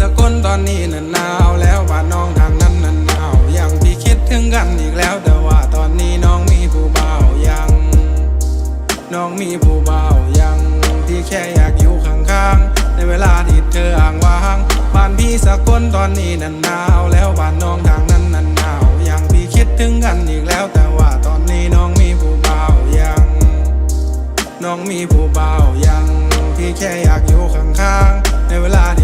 สกลตอนนี้นันหนาวแล้วบ้านน้องทางนั้นนันหนาวยังพี่คิดถึงกันอีกแล้ว แต่ว่าตอนนี้น้องมีผู้เบ่ายัง น้องมีผู้เบ่ายังที่แค่อยากอยู่ข้างๆในเวลาที่เธออ่างว่างบ้านพี่สกลตอนนี้นันหนาวแล้วบ้านน้องทางนั้นนันหนาวยังพี่คิดถึงกันอีกแล้วแต่ว่าตอนนี้น้องมีผู้เบ่ายัง น้องมีผู้เบ่ายังพี่แค่อยากอยู่ข้างๆในเวลาที่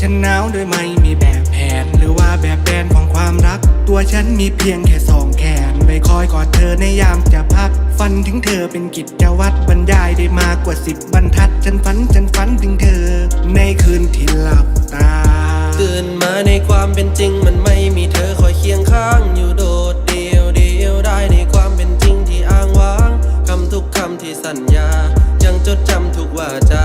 ฉันหนาวโดยไม่มีแบบแผน หรือว่าแบบแผนของความรัก ตัวฉันมีเพียงแค่สองแขนไว้คอยกอดเธอในยามจะพัก ฝันถึงเธอเป็นกิจวัตรบรรยายได้มากกว่าสิบบรรทัด ฉันฝันฉันฝันถึงเธอ ในคืนที่หลับตา ตื่นมาในความเป็นจริงมันไม่มีเธอคอยเคียงข้างอยู่โดดเดียวเดียวได้ในความเป็นจริงที่อ้างว้างคำทุกคำที่สัญญา ยังจดจำทุกวาจา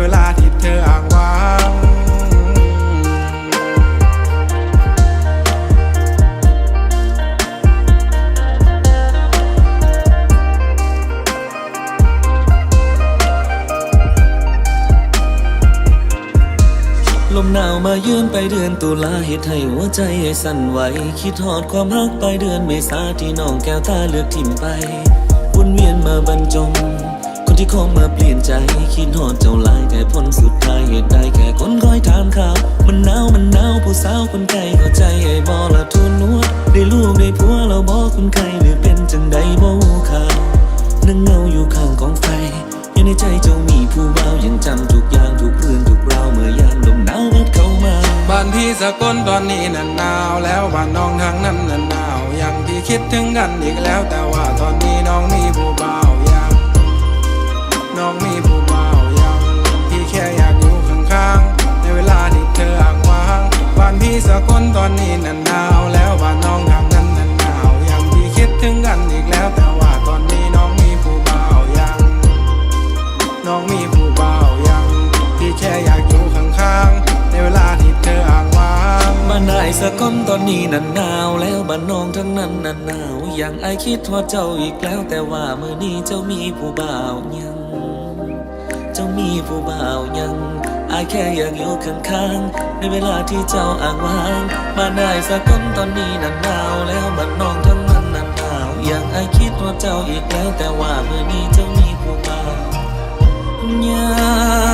เวลาที่เธออ่างว่างลมหนาวมายืนไปเดือนตุลาเหตุให้หัวใจให้สั่นไหว คิดหอดความรักไปเดือนเมษาที่น้องแก้วตาเลือกทิมไปวนเวียนมาบรรจง คนที่เขามาเปลี่ยนใจ คิดหอดเจ้าลายแต่ผลสุดท้ายเหตุใดแค่คนคอยถามข่าว มันหนาวมันหนาวผู้สาวคนไกลเข้าใจไอ้บอละทุนนัวได้ลูกได้ผัวเราบอกคนไกลหรือเป็นจังใดบ่ข่าวนั่งเงาอยู่ข้างกองไฟอยู่ในใจเจ้ามีผู้บ่าวยังจำทุกอย่างทุกเรื่องทุกราวเมื่อยามลมหนาวพัดเข้ามาบ้านพี่สกลตอนนี้นันหนาวแล้วบ้านน้องทางนั้นนันหนาวยังพี่คิดถึงกันอีกแล้วแต่ว่าตอนนี้น้องมีผู้บ่า บ้านตอนนี้นันหนาวแล้วบ้านน้องทางนั้นนันหนาวยังพี่คิดถึงกันอีกแล้วแต่ว่าตอนนี้น้องมีผู้บ่าวยัง น้องมีผู้บ่าวยังพี่แค่อยากอยู่ข้างๆในเวลาที่เธออ่างว่างบ้านนายสะก้นตอนนี้นันหนาวแล้วบ้านน้องทั้งนั้นนันหนาวย่างไอคิดว่าเจ้าอีกแล้วแต่ว่าเมื่อนี้เจ้ามีผู้บ่าวยังเจ้ามี ผู้บ่าวยังอายแค่อยากอยู่ข้างๆ ในเวลาที่เจ้าอ้างว้างมาได้สักคนตอนนี้นันหนาวแล้วบ้านน้องทั้งนั้นนันหนาวอย่างไอายคิดว่าเจ้าอีกแล้วแต่ว่าเมื่อนี้เจ้ามีผู้บ่าวยัง